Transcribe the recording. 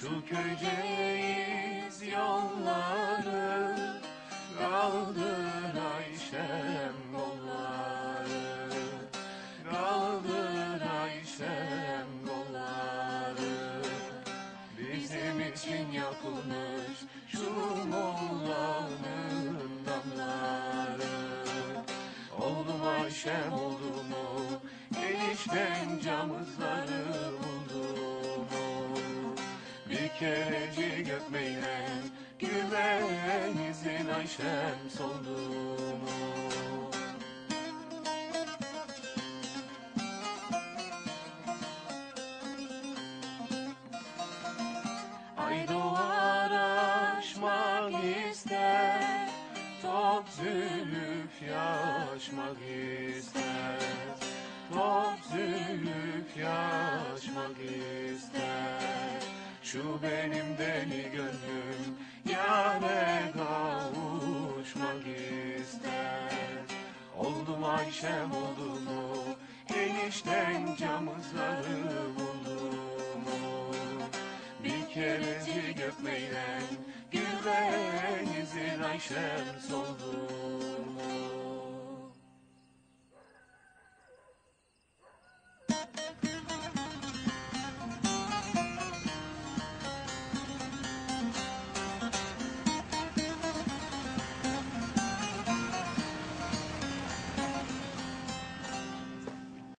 Su köyceğiz yolları Kaldır Ayşem kolları Kaldır Ayşem kolları Bizim için yapılmış şu mollanın damları. Oldu mu Ayşem oldu mu? Enişten camızları Bir kerecik öpmeyle Güvenizin Ayşem soldu Ay doğar aşmak ister Top zülüf yaşmak ister. Top zülüf yaşmak ister Şu benim deli gönlüm Yâre kavuşmak ister. Oldu mu Ayşem oldu mu Enişten camızları buldu mu Bir kerecik öpmeyle Güvenizin Ayşem